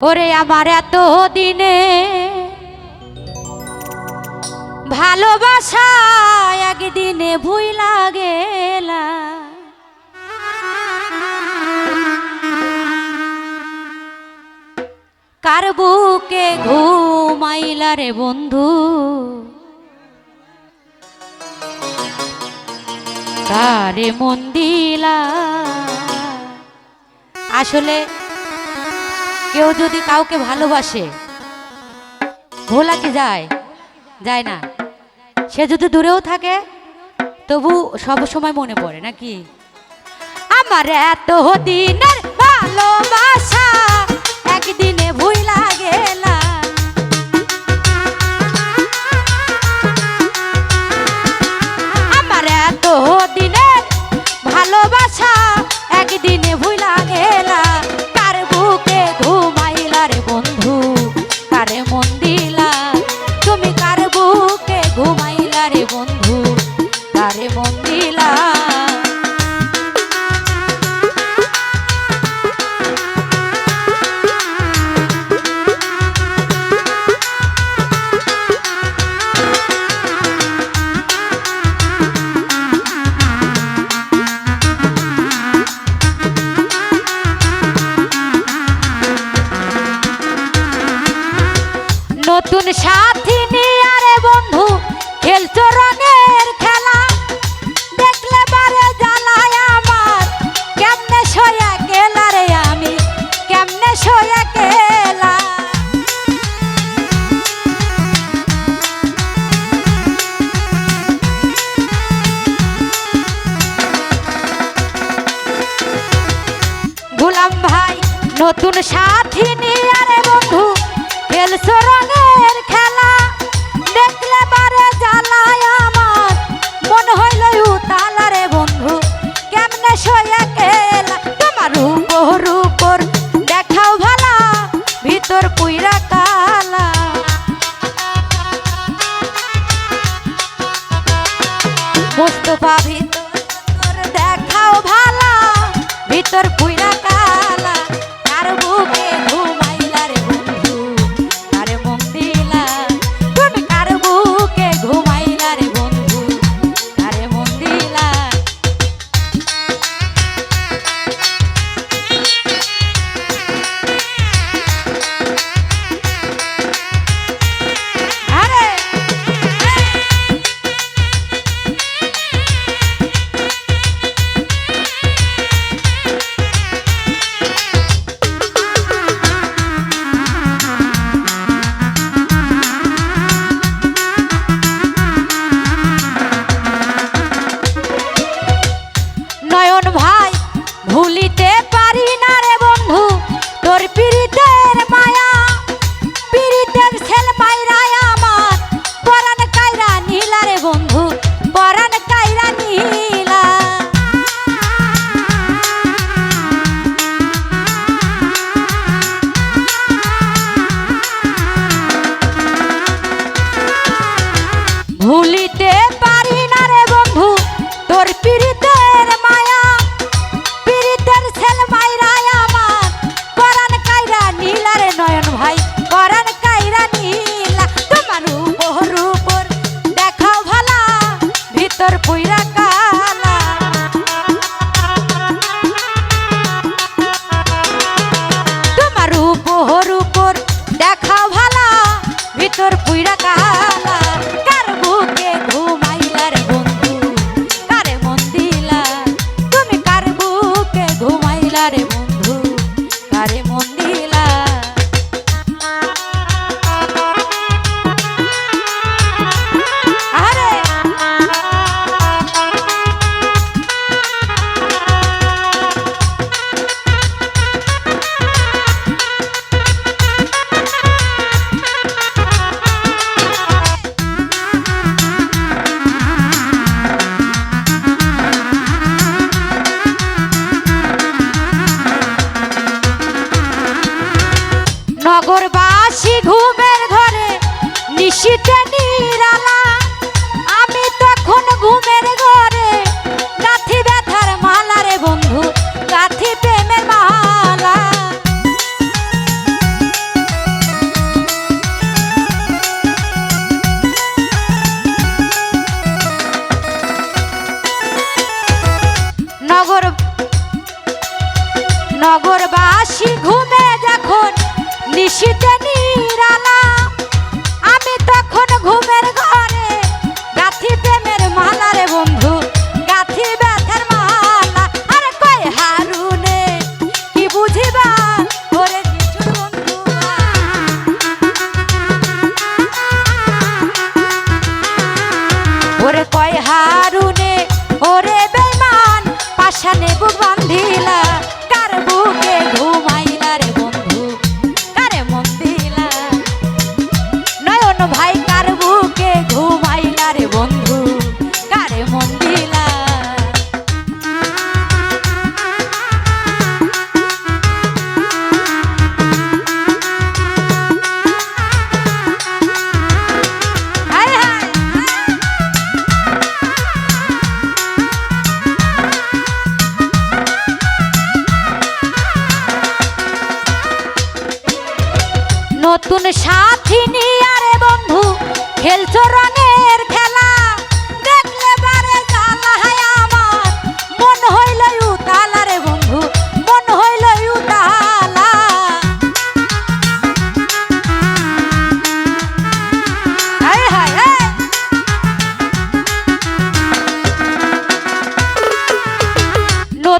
ওরে আমার এত দিনে ভালোবাসা একদিনে ভুই লাগেলা কার বুকে ঘুমাইলা রে বন্ধু? কারে মন দিলা? আসলে কেউ যদি কাউকে ভালোবাসে, ভোলা কি যায়? যায় না। সে যদি দূরেও থাকে, তবু সব সময় মনে পড়ে, নাকি? আমার এত দিনের ভালোবাসা একদিনে ভুই লাগে আমার নতুন সাথী নিয়ে বন্ধু, খেলছো রঙের খেলা। দেখলে বারে জ্বালায় আমার, কেমনে সয়া গেলা রে আমি, কেমনে সয়া গেলা। গুলাম ভাই, নতুন সাথী নিয়ে আরে বন্ধু, খেলছো রঙের estar cuidado. তোর পীড়িতের কারে মন নগরবাসী ঘুমে দেখুন নিশিতে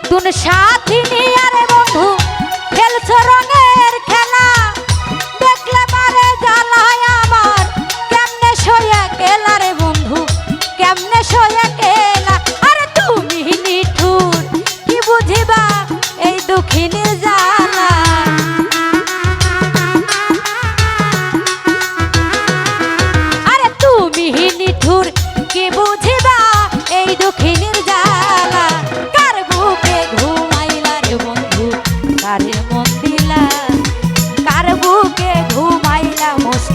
নতুন সাথী নিয়ে বন্ধু, খেলছ রঙের খেলা। দেখলে পারে জ্বালায় আমার। কেমনে সয়া কেলা রে বন্ধু, কেমনে সয়া কেলা আরে তুমি নিঠুর, কি বুঝিবা? এই দুঃখিনী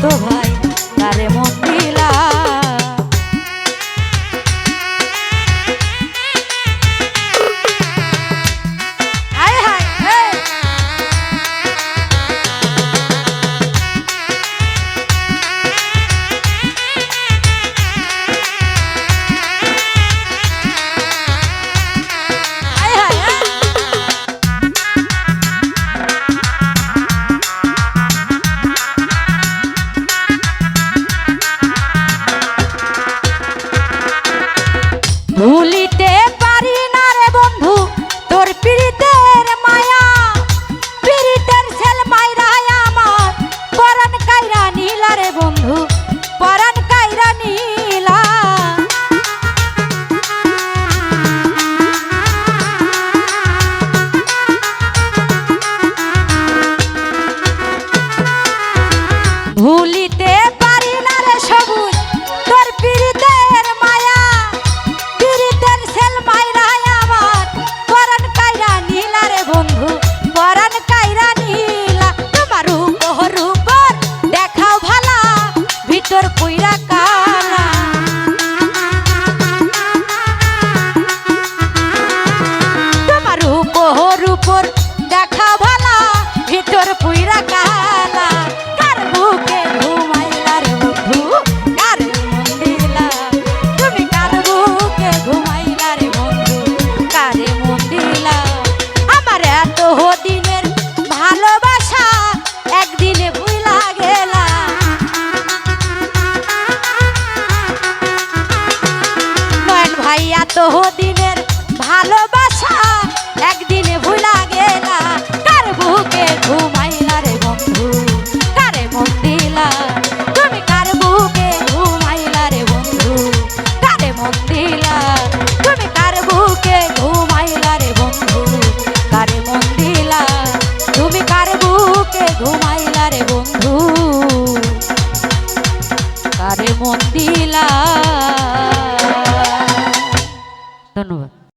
todo. ভুলি 哦。